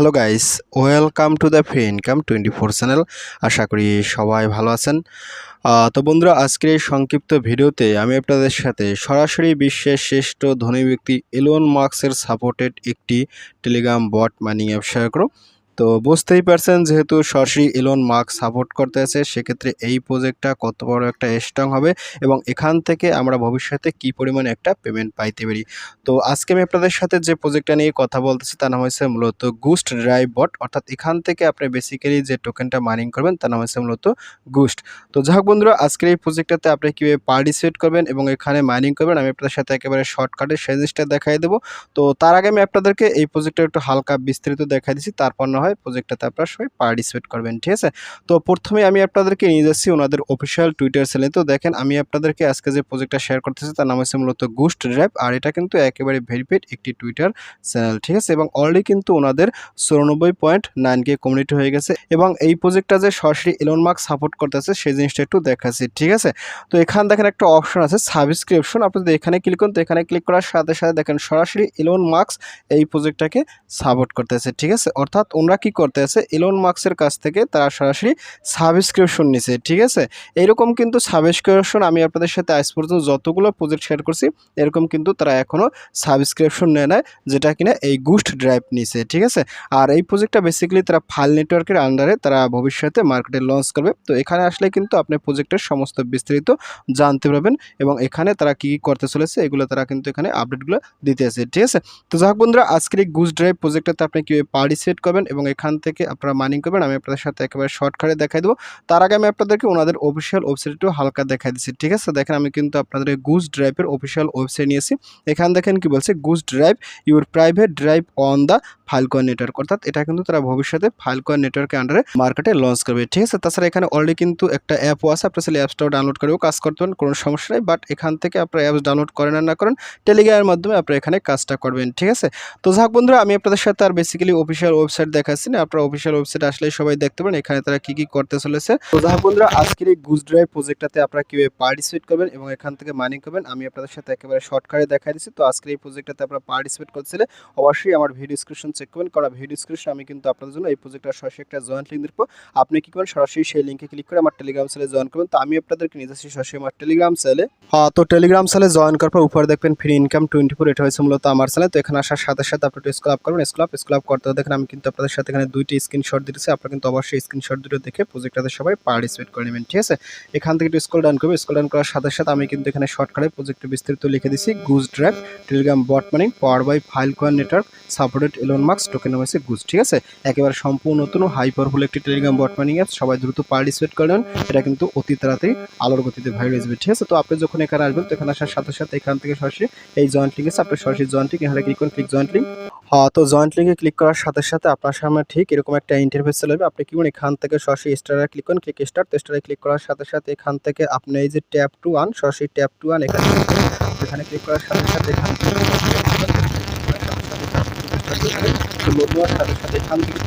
Hello guys welcome to the free income twenty four channel আশা করি সবাই ভালো আছেন। তো বন্ধুরা, আজকের এই সংক্ষিপ্ত ভিডিওতে আমি আপনাদের সাথে সরাসরি বিশ্বের শ্রেষ্ঠ ধনী ব্যক্তি এলোন মার্কসের সাপোর্টেড একটি Telegram bot mining app share করো তো বুঝতেই পারছেন যেহেতু সরাসরি এলোন মার্ক সাপোর্ট করতে আছে, সেক্ষেত্রে এই প্রজেক্টটা কত বড় একটা স্ট্রং হবে এবং এখান থেকে আমরা ভবিষ্যতে কি পরিমাণে একটা পেমেন্ট পাইতে পারি। তো আজকে আমি আপনাদের সাথে যে প্রজেক্টটা নিয়ে কথা বলতেছি, তার নাম হচ্ছে মূলত গুস্ট ড্রাইভ বট অর্থাৎ এখান থেকে আপনি বেসিক্যালি যে টোকেনটা মাইনিং করবেন, তার নাম হচ্ছে মূলত গুস্ট তো যাই হোক বন্ধুরা, আজকের এই প্রজেক্টটাতে আপনি কীভাবে পার্টিসিপেট করবেন এবং এখানে মাইনিং করবেন, আমি আপনাদের সাথে একেবারে শর্টকাটে সেই জিনিসটা দেখাই দেবো। তো তার আগে আমি আপনাদেরকে এই প্রজেক্টটা একটু হালকা বিস্তারিত দেখাই দিচ্ছি, তারপর না হয় প্রজেক্টটাতে আপনারা সবাই পার্টিসিপেট করবেন, ঠিক আছে? তো প্রথমে আমি আপনাদেরকে নিয়ে যাচ্ছি ওনাদের অফিসিয়াল টুইটার চ্যানেলে তো দেখেন, আমি আপনাদেরকে আজকে যে প্রজেক্টটা শেয়ার করতেছি, তার নাম হচ্ছে মূলত গুস্ট ড্রাইভ আর এটা কিন্তু একেবারে ভেরিফাইড একটি টুইটার চ্যানেল ঠিক আছে? এবং অলরেডি কিন্তু ওনাদের চুরানব্বই পয়েন্ট নাইন কে কমিউনিটি হয়ে গেছে। এবং এই প্রজেক্টটা যে সরাসরি এলন মার্ক সাপোর্ট করতেছে, সেই জিনিসটা একটু দেখাচ্ছি, ঠিক আছে? তো এখানে দেখেন একটা অপশন আছে সাবস্ক্রিপশন আপনি যদি এখানে ক্লিক করুন, তো এখানে ক্লিক করার সাথে সাথে দেখেন সরাসরি এলন মার্কস এই প্রজেক্টটাকে সাপোর্ট করতেছে, ঠিক আছে? অর্থাৎ ওনারা কি করতেছে? এলন মার্কসের কাছ থেকে তারা সরাসরি সাবস্ক্রিপশন নিছে, ঠিক আছে? এরকম কিন্তু সাবস্ক্রিপশন আমি আপনাদের সাথে আজ পর্যন্ত যতগুলো প্রজেক্ট শেয়ার করছি, এরকম কিন্তু তারা এখনও সাবস্ক্রিপশন নেয় না যেটা কিনা এই গুস্ট ড্রাইভ নিছে, ঠিক আছে? আর এই প্রজেক্টটা বেসিক্যালি তারা ফাইল নেটওয়ার্কের আন্ডারে তারা ভবিষ্যতে মার্কেটে লঞ্চ করবে। তো এখানে আসলে কিন্তু আপনি প্রজেক্টের সমস্ত বিস্তারিত জানতে পারবেন এবং এখানে তারা কী কী করতে চলেছে, এগুলো তারা কিন্তু এখানে আপডেটগুলো দিতে আছে ঠিক আছে? তো যাক বন্ধুরা, আজকের এই গুজ ড্রাইভ প্রজেক্টটাতে আপনি কীভাবে পার্টিসিপেট করবেন এবং এখান থেকে আপনারা মাইনিং করবেন, আমি আপনাদের সাথে একেবারে শর্টকাটে দেখাই দেবো। তার আগে আমি আপনাদেরকে ওনাদের অফিসিয়াল ওয়েবসাইটটিও হালকা দেখাই দিচ্ছি, ঠিক আছে? দেখেন, আমি কিন্তু আপনাদের গুজ ড্রাইভের অফিসিয়াল ওয়েবসাইট নিয়েছি। এখানে দেখেন কি বলছে? Goose drive your private drive on the Filecoin network অর্থাৎ এটা কিন্তু তারা ভবিষ্যতে ফাইলকয়েন নেটওয়ার্কের আন্ডারে মার্কেটে লঞ্চ করবে, ঠিক আছে? তাছাড়া এখানে অলরেডি কিন্তু একটা অ্যাপও আছে, আপনার চাইলে অ্যাপসটাও ডাউনলোড করেও কাজ করতে পারেন, কোনো সমস্যা নেই। বাট এখান থেকে আপনারা অ্যাপস ডাউনলোড করেন না করেন টেলিগ্রামের মাধ্যমে আপনারা এখানে কাজটা করবেন, ঠিক আছে? তো যাক বন্ধুরা, আমি আপনাদের সাথে আর বেসিক্যালি অফিসিয়াল ওয়েবসাইট দেখাচ্ছি না আপনারা অফিসিয়াল ওয়েবসাইট আসলে সবাই দেখতে পারেন, এখানে তারা কি কি করতে চলেছে। তো যাক বন্ধুরা, আজকের এই গুজ ড্রাইভ প্রজেক্টটাতে আপনারা কীভাবে পার্টিসিপেট করবেন এবং এখান থেকে মাইনিং করবেন, আমি আপনাদের সাথে একেবারে শর্টকাটে দেখাই দিচ্ছি। তো আজকের এই প্রজেক্টটাতে আপনারা পার্টিসিপেট করছিলে অবশ্যই আমার ভিডিও ডিসক্রিপশন চেক করবেন। কারণ ভিডিও ডিসক্রিপশন আমি কিন্তু আপনাদের জন্য এই প্রজেক্টটার সরাসরি একটা জয়েন্ট লিঙ্ক দেবো আপনি কি করেন সরাসরি সেই লিঙ্কে ক্লিক করে আমার টেলিগ্রাম চ্যানেলে জয়েন করবেন। তো আমি আপনাদেরকে নিয়ে যাচ্ছি সরাসরি আমার টেলিগ্রাম চ্যানেলে হ্যাঁ তো টেলিগ্রাম চ্যানেলে জয়েন করার পর উপরে দেখবেন ফ্রি ইনকাম টোয়েন্টি ফোর এটা হয়েছে মূলত আমার চ্যানেল তো এখানে আসার সাথে সাথে আপনি স্কুল আপ করবেন স্কুল আপ স্কুল আপ করতে দেখেন আমি কিন্তু আপনাদের সাথে এখানে দুইটি স্ক্রিনশট দিতেছি। আপনারা কিন্তু অবশ্যই স্ক্রিনশট দুটো দেখে প্রজেক্টটাতে সবাই পার্টিসিপেট করে নেবেন, ঠিক আছে? এখান থেকে একটু স্কুল ডাউন করবে। স্কুল ডাউন করার সাথে সাথে আমি কিন্তু এখানে শর্টকাটে প্রজেক্টে বিস্তারিত লিখে দিচ্ছি goose drive Telegram bot mining power by Filecoin network supported Elon Musk token হচ্ছে গুজ ঠিক আছে? একেবারে সম্পূর্ণ নতুন হাই পাওয়ারফুল একটি টেলিগ্রাম বট মানিং অ্যাপ সবাই দ্রুত পার্টিসিপেট করে করেন এটা কিন্তু অতি তাড়াতাড়ি আলোর গতিতে ভাইরাল হয়ে যাবে, ঠিক আছে? তো আপনি যখন এখানে আসবেন, তো এখানে আসার সাথে সাথে এখান থেকে সরাসরি এই জয়েন্ট লিঙ্ক আছে। আপনি সরাসরি জয়েন্ট লিঙ্ক এখানে ক্লিক করুন ক্লিক জয়েন্ট লিঙ্ক তো জয়েন্ট লিঙ্কে ক্লিক করার সাথে সাথে আপনার ঠিক এরকম একটা ইন্টারফেস চলে যাবে আপনি কি করুন এখান থেকে সরাসরি স্টারে ক্লিক করুন ক্লিক স্টার তো স্টারে ক্লিক করার সাথে সাথে এখান থেকে আপনি এই যে ট্যাপ টু ওয়ান সরাসরি ট্যাপ টু ওয়ান এখানে এখানে ক্লিক করার সাথে সাথে এখান থেকে সাথে সাথে এখান থেকে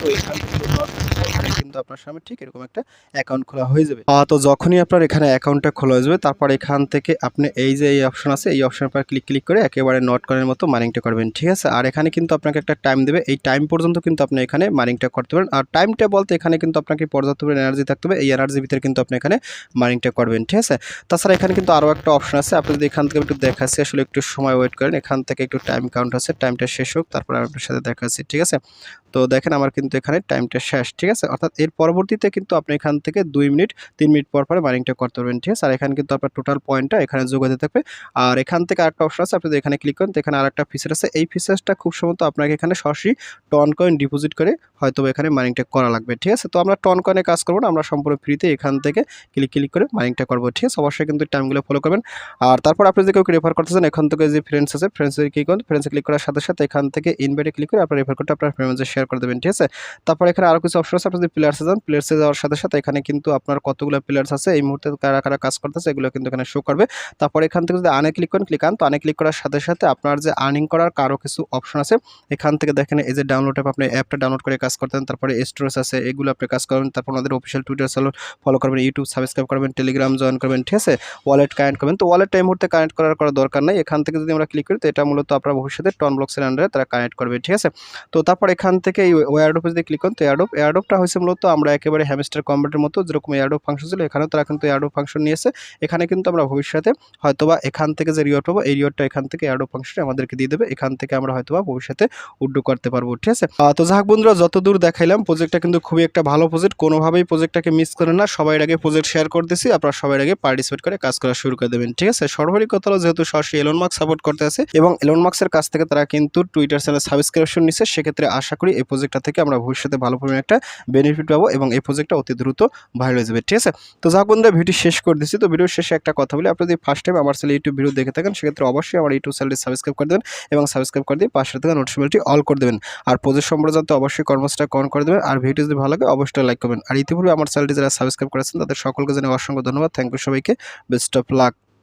তো এখান থেকে এখানে কিন্তু আপনার সামনে ঠিক এরকম একটা অ্যাকাউন্ট খোলা হয়ে যাবে। তো যখনই আপনার এখানে অ্যাকাউন্টটা খোলা হয়ে যাবে, তারপর এখান থেকে আপনি এই যে এই অপশন আছে, এই অপশনের পর ক্লিক ক্লিক করে একেবারে নোট করার মতো মাইনিংটা করবেন, ঠিক আছে? আর এখানে কিন্তু আপনাকে একটা টাইম দেবে, এই টাইম পর্যন্ত কিন্তু আপনি এখানে মাইনিংটা করতে পারেন আর টাইমটা বলতে এখানে কিন্তু আপনাকে পর্যাপ্ত পরিমাণ এনার্জি থাকতে হবে, এই এনার্জির ভিতরে কিন্তু আপনি এখানে মাইনিংটা করবেন, ঠিক আছে? তাছাড়া এখানে কিন্তু আরও একটা অপশন আছে, আপনি যদি এখান থেকে একটু দেখাচ্ছি, আসলে একটু সময় ওয়েট করেন, এখান থেকে একটু টাইম কাউন্ট আছে টাইমটা শেষ হোক, তারপর আপনার সাথে দেখাচ্ছি, ঠিক আছে? তো দেখেন আমার কিন্তু এখানে টাইমটা শেষ, ঠিক আছে? অর্থাৎ এর পরবর্তীতে কিন্তু আপনি এখান থেকে দুই মিনিট, তিন মিনিট পর পরে মাইনিংটা করতে পারবেন, ঠিক আছে? আর এখানে কিন্তু আপনার টোটাল পয়েন্টটা এখানে যোগাতে থাকবে। আর এখান থেকে আরেকটা অপশন আছে, আপনি এখানে ক্লিক করেন, তো এখানে আরেকটা ফিচার আছে। এই ফিচার্সটা খুব সম্ভবত আপনাকে এখানে সরাসরি টন কয়েন ডিপোজিট করে হয়তো এখানে মাইনিংটা করা লাগবে, ঠিক আছে? তো আমরা টন কয়েনে কাজ করব না, আমরা সম্পূর্ণ ফ্রিতে এখান থেকে ক্লিক ক্লিক করে মাইনিংটা করব, ঠিক আছে? অবশ্যই কিন্তু টাইমগুলো ফলো করবেন। আর তারপর আপনি যদি কেউ রেফার করতেছেন এখান থেকে যে ফ্রেন্ডস আছে ফ্রেন্ডসে ক্লিক করুন। ফ্রেন্ডসে ক্লিক করার সাথে সাথে এখান থেকে ইনভাইটে ক্লিক করে আপনার রেফার করতে আপনার ফ্রেন্ডসে শেয়ার করে দেবেন, ঠিক আছে? তারপর এখানে আরও কিছু অপশন আছে, আপনি যদি প্লেয়ার্সে যান প্লেয়ার্সে যাওয়ার সাথে সাথে এখানে কিন্তু আপনার কতগুলো প্লেয়ার্স আছে, এই মুহূর্তে কারা কারা কাজ করতেছে, এগুলো কিন্তু এখানে শো করবে। তারপর এখান থেকে যদি আনে ক্লিক করেন ক্লিক আন, তো আনে ক্লিক করার সাথে সাথে আপনার যে আর্নিং করার কারও কিছু অপশন আছে, এখান থেকে দেখেন এই যে ডাউনলোড অ্যাপ আপনি অ্যাপটা ডাউনলোড করে কাজ করতেন, তারপরে স্টোরেজ আছে, এগুলো আপনি কাজ করবেন, তারপর আমাদের অফিসিয়াল টুইটার চ্যানেল ফলো করবেন ইউটিউব সাবস্ক্রাইব করবেন টেলিগ্রাম জয়েন করবেন, ঠিক আছে? ওয়ালেট কানেক্ট করবেন, তো ওয়ালেটটা এই মুহূর্তে কানেক্ট করার করার দরকার নেই। এখান থেকে যদি আমরা ক্লিক করি, তো এটা মূলত আপনার ভবিষ্যতে টন ব্লকসের আন্ডারে তারা কানেক্ট করবে, ঠিক আছে? তো তারপর এখান থেকে থেকে এই ওয়ারডোপে যদি ক্লিক করেন। তো এয়ারডোপ এয়ারডোপটা হয়েছে মূলত আমরা একেবারে হ্যামস্টার কম্পিউটার মতো, যেরকম এয়ারডোপ ফাংশন ছিল, এখানেও তারা কিন্তু এয়ারডোপ ফাংশন নিয়েছে। এখানে কিন্তু আমরা ভবিষ্যতে হয়তোবা এখান থেকে যে রিওয়ার্ড পাবো, এই রিওয়ার্ডটা এখান থেকে এয়ারডোপ ফাংশন আমাদেরকে দিয়ে দেবে। এখান থেকে আমরা হয়তোবা ভবিষ্যতে উড্ডু করতে পারব, ঠিক আছে? তো যাক বন্ধুরা যত দূর দেখাইলাম প্রজেক্টটা কিন্তু খুবই একটা ভালো প্রজেক্ট কোনোভাবেই প্রজেক্টটাকে মিস করেন না। সবাই আগে প্রজেক্ট শেয়ার করতেছি, আপনারা সবাই আগে পার্টিসিপেট করে কাজ করা শুরু করে দেবেন, ঠিক আছে? সর্বাধিক কথা হলো, যেহেতু সরাসরি এলন মার্ক সাপোর্ট করতে আছে, এবং এলন মার্কসের কাছ থেকে তারা কিন্তু টুইটার চ্যানেল সাবস্ক্রিপশন নিচ্ছে সেক্ষেত্রে আশা করি এই প্রজেক্টটা থেকে আমরা ভবিষ্যতে ভালো পরিমাণে একটা বেনিফিট পাবো এবং এই প্রজেক্টটা অতি দ্রুত ভাইরাল হয়ে যাবে, ঠিক আছে? তো যাক বন্ধুরা ভিডিও শেষ করে দিচ্ছি। তো ভিডিওর শেষে একটা কথা বলি, আপনি যদি ফার্স্ট টাইম আমার চ্যানেল ইউটিউব ভিডিও দেখে থাকেন, সেক্ষেত্রে অবশ্যই আমার ইউটিউব চ্যানেলটি সাবস্ক্রাইব করে দেবেন এবং সাবস্ক্রাইব করে দিয়ে পাশে থাকা নোটিফিকেশনটি অল করে দেবেন। আর প্রজেক্ট সম্পর্কে জানতে অবশ্যই কর্মসটা কন করে দেবেন। আর ভিডিও যদি ভালো লাগে, অবশ্যই লাইক করবেন। আর ইতিপূর্বে আমার চ্যানেলটি যারা সাবস্ক্রাইব করেছেন, তাদের সকলকে জানিয়ে অসংখ্য ধন্যবাদ। থ্যাংক ইউ সবাইকে। Best of luck